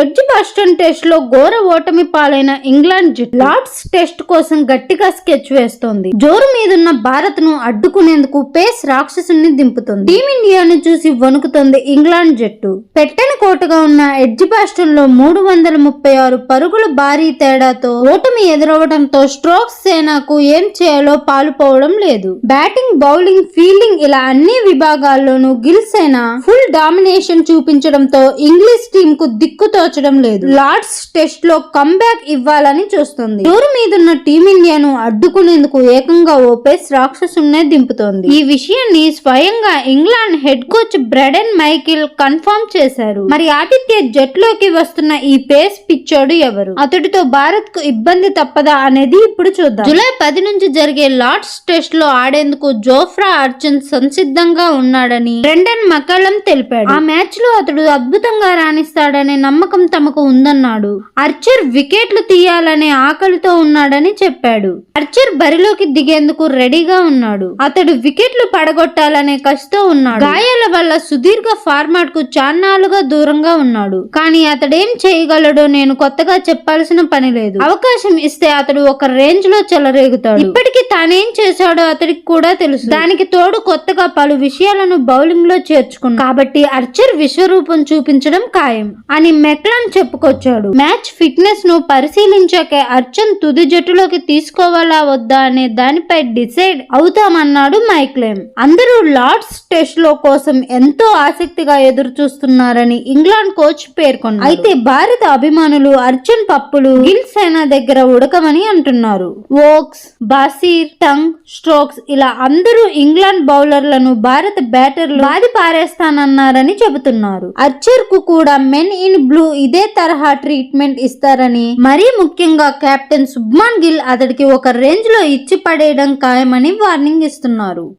Edge Boston టెస్ట్లో ఘోర ఓటమి పాలైన ఇంగ్లాండ్ జట్టు లార్డ్స్ టెస్ట్ కోసం గట్టిగా స్కెచ్ వేస్తోంది. జోరు మీదున్న భారత్ను అడ్డుకునేందుకు పేస్ రాక్షసుని దింపుతుంది. టీమిండియాను చూసి వణుకుతోంది ఇంగ్లాండ్ జట్టు. పెట్టని కోటగా ఉన్న ఎడ్జ్ బాస్టన్లో మూడు వందల ముప్పై ఆరు పరుగుల భారీ తేడాతో ఓటమి ఎదురవడంతో స్ట్రోక్స్ సేనకు ఏం చేయాలో పాలుపోవడం లేదు. బ్యాటింగ్ బౌలింగ్ ఫీల్డింగ్ ఇలా అన్ని విభాగాల్లోనూ గిల్ సేన ఫుల్ డామినేషన్ చూపించడంతో ఇంగ్లీష్ టీం కు దిక్కుతో తోచడం లేదు. లార్డ్స్ టెస్ట్లో కంబ్యాక్ ఇవ్వాలని చూస్తుంది. టూర్ మీదున్న టీమిండియాను అడ్డుకునేందుకు ఏకంగా ఓ పేస్ రాక్షసున్నే దింపుతోంది. ఈ విషయాన్ని స్వయంగా England head coach Brendon McCullum confirm చేశారు. మరి ఆతిథ్య జట్లోకి వస్తున్న ఈ పేస్ పిచ్చోడు ఎవరు? అతడితో భారత్కు ఇబ్బంది తప్పదా అనేది ఇప్పుడు చూద్దాం. జూలై పది నుంచి జరిగే లార్డ్స్ టెస్ట్లో ఆడేందుకు జోఫ్రా అర్జున్ సంసిద్ధంగా ఉన్నాడని బ్రెండన్ మకలం తెలిపాడు. ఆ మ్యాచ్లో అతడు అద్భుతంగా రాణిస్తాడనే నమ్మకం తమకు ఉందన్నాడు. అర్చర్ వికెట్లు తీయాలనే ఆకలితో ఉన్నాడని చెప్పాడు. అర్చర్ బరిలోకి దిగేందుకు రెడీగా ఉన్నాడు. అతడు వికెట్లు పడగొట్టాలనే కసితో ఉన్నాడు. గాయాల వల్ల సుదీర్ఘ ఫార్మాట్కు చాన్నాలుగా దూరంగా ఉన్నాడు. కానీ అతడేం చేయగలడో నేను కొత్తగా చెప్పాల్సిన పని లేదు. అవకాశం ఇస్తే అతడు ఒక రేంజ్లో చెలరేగుతాడు. ఇప్పటికీ తనేం చేశాడో అతడికి కూడా తెలుసు. దానికి తోడు కొత్తగా పలు విషయాలను బౌలింగ్లో చేర్చుకున్నాడు. కాబట్టి అర్చర్ విశ్వరూపం చూపించడం ఖాయం అని మెక్లాన్ చెప్పుకొచ్చాడు. మ్యాచ్ ఫిట్నెస్ను పరిశీలించాకే అర్చన్ తుది జట్టులోకి తీసుకోవాలా వద్దా అనే దానిపై డిసైడ్ అవుతామన్నాడు మైక్లేమ్. అందరూ లార్డ్స్ టెస్ట్లో కోసం ఎంతో ఆసక్తిగా ఎదురు చూస్తున్నారని ఇంగ్లాండ్ కోచ్ పేర్కొన్నారు. అయితే భారత అభిమానులు అర్జున్ పప్పులు గిల్ సేన దగ్గర ఉడకమని అంటున్నారు. ఓక్స్ బాసీ టంగ్ స్ట్రోక్స్ ఇలా అందరూ ఇంగ్లాండ్ బౌలర్లను భారత బ్యాటర్లు బాది పారేస్తానన్నారని చెబుతున్నారు. అర్చర్కు కూడా మెన్ ఇన్ బ్లూ ఇదే తరహా ట్రీట్మెంట్ ఇస్తారని మరీ ముఖ్యంగా కెప్టెన్ సుబ్మాన్ గిల్ అతడికి ఒక రేంజ్లో ఇచ్చి పడేయడం ఖాయమని వార్నింగ్ ఇస్తున్నారు.